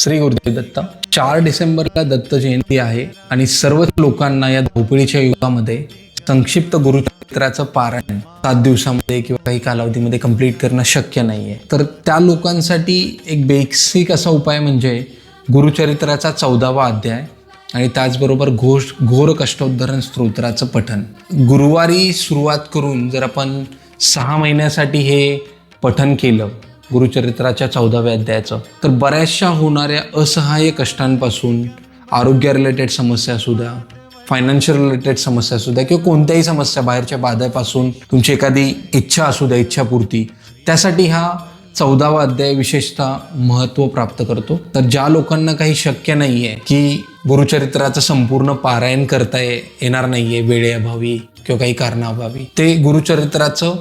श्री गुरुदेव दत्त. चार डिसेंबरला दत्त जयंती आहे आणि सर्वच लोकांना या धावपळीच्या युगामध्ये संक्षिप्त गुरुचरित्राचं पारायण सात दिवसामध्ये किंवा काही कालावधीमध्ये कंप्लीट करणं शक्य नाहीये. तर त्या लोकांसाठी एक बेसिक असा उपाय म्हणजे गुरुचरित्राचा चौदावा अध्याय आणि त्याचबरोबर घोष घोर कष्टोद्धरण स्तोत्राचं पठन गुरुवारी सुरुवात करून जर आपण सहा महिन्यासाठी हे पठन केलं गुरुचरित्राच्या चौदाव्या अध्यायाचं. तर बऱ्याचशा होणाऱ्या असहाय्य कष्टांपासून आरोग्य रिलेटेड समस्या असू द्या फायनान्शियल रिलेटेड समस्या असू द्या किंवा कोणत्याही समस्या बाहेरच्या बाधापासून तुमची एखादी इच्छा असू द्या इच्छापूर्ती त्यासाठी हा चौदावा अध्याय विशेषतः महत्त्व प्राप्त करतो. तर ज्या लोकांना काही शक्य नाही आहे की गुरुचरित्राचं संपूर्ण पारायण करता येणार नाही आहे वेळेअभावी किंवा काही कारणाअभावी ते गुरुचरित्राचं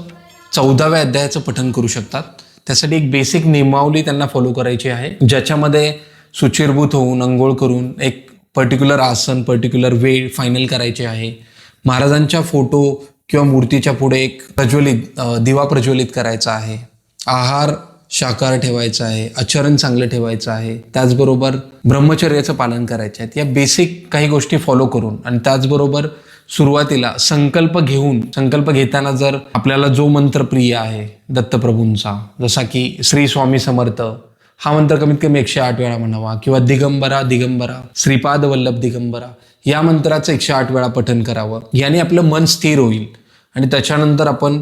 चौदाव्या अध्यायाचं पठन करू शकतात. त्यासाठी एक बेसिक नियमावली त्यांना फॉलो करायची आहे. ज्याच्यामध्ये सुचिरभूत होऊन अंघोळ करून एक पर्टिक्युलर आसन पर्टिक्युलर वेळ फायनल करायचे आहे. महाराजांच्या फोटो किंवा मूर्तीच्या पुढे एक प्रज्वलित दिवा प्रज्वलित करायचा आहे. आहार शाकार ठेवायचा आहे. आचरण चांगलं ठेवायचं आहे. त्याचबरोबर ब्रह्मचर्याचं पालन करायचे आहेत या बेसिक काही गोष्टी फॉलो करून आणि त्याचबरोबर सुरुवातीला संकल्प घेऊन संकल्प घेताना जर आपल्याला जो मंत्र प्रिय आहे दत्तप्रभूंचा जसा की श्री स्वामी समर्थ हा मंत्र कमीत कमी एकशे आठ वेळा म्हणावा किंवा दिगंबरा दिगंबरा श्रीपाद वल्लभ दिगंबरा या मंत्राचं एकशे आठ वेळा पठन करावं. याने आपलं मन स्थिर होईल आणि त्याच्यानंतर आपण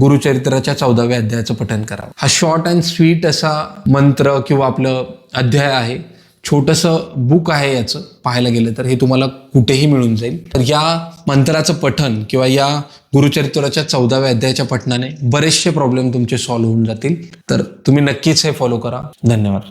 गुरुचरित्राच्या चौदाव्या अध्यायाचं पठन करावं. हा शॉर्ट अँड स्वीट असा मंत्र किंवा आपलं अध्याय आहे. छोटंसं बुक आहे याचं पाहायला गेलं तर हे तुम्हाला कुठेही मिळून जाईल. तर या मंत्राचं पठन किंवा या गुरुचरित्राच्या चौदाव्या अध्यायाच्या पठनाने बरेचसे प्रॉब्लेम तुमचे सॉल्व्ह होऊन जातील. तर तुम्ही नक्कीच हे फॉलो करा. धन्यवाद.